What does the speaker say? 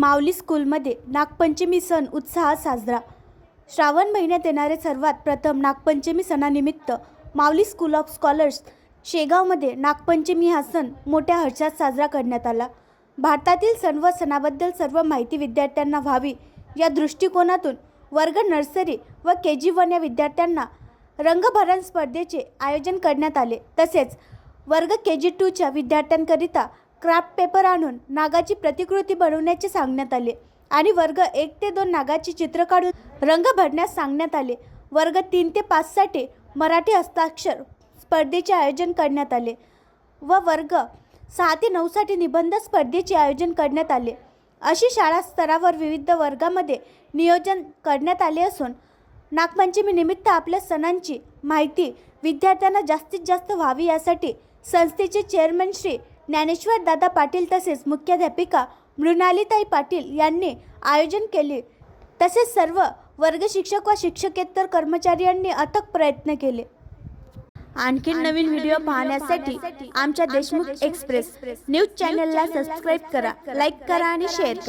माऊली स्कूलमध्ये नागपंचमी सण उत्साहात साजरा. श्रावण महिन्यात येणारे सर्वात प्रथम नागपंचमी सणानिमित्त माऊली स्कूल ऑफ स्कॉलर्स शेगावमध्ये नागपंचमी हा सण मोठ्या हर्षात साजरा करण्यात आला. भारतातील सण व सणाबद्दल सर्व माहिती विद्यार्थ्यांना व्हावी या दृष्टिकोनातून वर्ग नर्सरी व के जी वन या विद्यार्थ्यांना रंगभरण स्पर्धेचे आयोजन करण्यात आले. तसेच वर्ग के जी टूच्या विद्यार्थ्यांकरिता क्राफ्ट पेपर आणून नागाची प्रतिकृती बनवण्याचे सांगण्यात आले. आणि वर्ग एक ते दोन नागाची चित्र काढून रंग भरण्यास सांगण्यात आले. वर्ग तीन ते पाचसाठी मराठी हस्ताक्षर स्पर्धेचे आयोजन करण्यात आले व वर्ग सहा ते नऊसाठी निबंध स्पर्धेचे आयोजन करण्यात आले. अशी शाळा स्तरावर विविध वर्गामध्ये नियोजन करण्यात आले असून नागपंचमी निमित्त आपल्या सणांची माहिती विद्यार्थ्यांना जास्तीत जास्त व्हावी यासाठी संस्थेचे चेअरमन श्री ज्ञानेश्वर दादा पाटील तसेच मुख्याध्यापिका मृणालीताई पाटील यांनी आयोजन केले. तसेच सर्व वर्ग शिक्षक व शिक्षकेतर कर्मचारी यांनी अथक प्रयत्न केले. आणखीन नवीन व्हिडिओ पाहण्यासाठी आमच्या देशमुख एक्सप्रेस न्यूज चॅनलला सबस्क्राईब करा लाईक करा आणि शेअर करा.